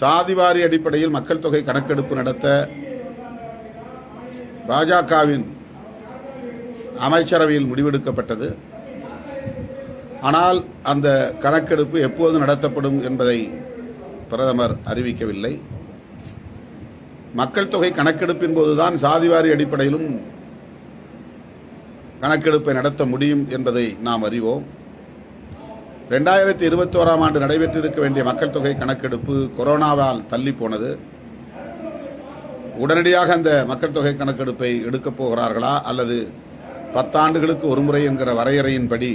சாதிவாரி அடிப்படையில் மக்கள் தொகை கணக்கெடுப்பு நடத்த பாஜகவின் அமைச்சரவையில் முடிவெடுக்கப்பட்டது. ஆனால் அந்த கணக்கெடுப்பு எப்போது நடத்தப்படும் என்பதை பிரதமர் அறிவிக்கவில்லை. மக்கள் தொகை கணக்கெடுப்பின் போதுதான் சாதிவாரி அடிப்படையிலும் கணக்கெடுப்பை நடத்த முடியும் என்பதை நாம் அறிவோம். ரெண்டாயிரத்தி இருபத்தோராம் ஆண்டு நடைபெற்றிருக்க வேண்டிய மக்கள் தொகை கணக்கெடுப்பு கொரோனாவால் தள்ளி போனது. உடனடியாக அந்த மக்கள் தொகை கணக்கெடுப்பை எடுக்கப் போகிறார்களா அல்லது பத்தாண்டுகளுக்கு ஒருமுறை என்கிற வரையறையின்படி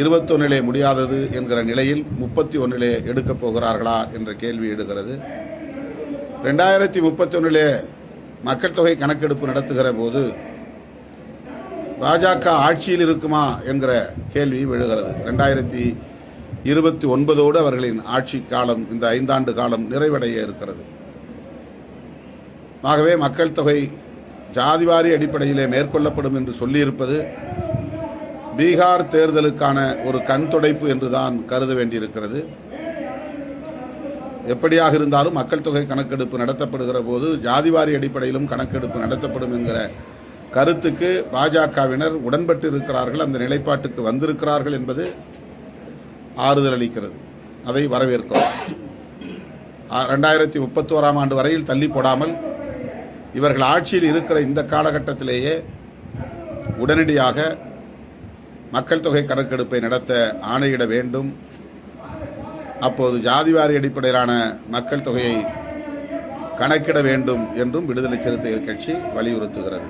இருபத்தொன்னிலே முடியாதது என்கிற நிலையில் முப்பத்தி ஒன்றிலே எடுக்கப் போகிறார்களா என்ற கேள்வி எடுகிறது ரெண்டாயிரத்தி முப்பத்தி ஒன்றிலே மக்கள் தொகை கணக்கெடுப்பு நடத்துகிற போது பாஜக ஆட்சியில் இருக்குமா என்கிற கேள்வி விழுகிறது ரெண்டாயிரத்தி இருபத்தி ஒன்பதோடு அவர்களின் ஆட்சி காலம் இந்த ஐந்தாண்டு காலம் நிறைவடைய இருக்கிறது. ஆகவே மக்கள் தொகை ஜாதிவாரி அடிப்படையிலே மேற்கொள்ளப்படும் என்று சொல்லியிருப்பது பீகார் தேர்தலுக்கான ஒரு கண் துடைப்பு என்றுதான் கருத வேண்டியிருக்கிறது. எப்படியாக இருந்தாலும் மக்கள் தொகை கணக்கெடுப்பு நடத்தப்படுகிற போது ஜாதிவாரி அடிப்படையிலும் கணக்கெடுப்பு நடத்தப்படும் என்கிற கருத்துக்கு பாஜகவினர் உடன்பட்டு இருக்கிறார்கள் அந்த நிலைப்பாட்டுக்கு வந்திருக்கிறார்கள் என்பது ஆறுதல் அளிக்கிறது. அதை வரவேற்கிறோம். ரெண்டாயிரத்தி முப்பத்தோராம் ஆண்டு வரையில் தள்ளி போடாமல் இவர்கள் ஆட்சியில் இருக்கிற இந்த காலகட்டத்திலேயே உடனடியாக மக்கள் தொகை கணக்கெடுப்பை நடத்த ஆணையிட வேண்டும். அப்போது ஜாதிவாரி அடிப்படையிலான மக்கள் தொகையை கணக்கிட வேண்டும் என்றும் விடுதலை சிறுத்தைகள் கட்சி வலியுறுத்துகிறது.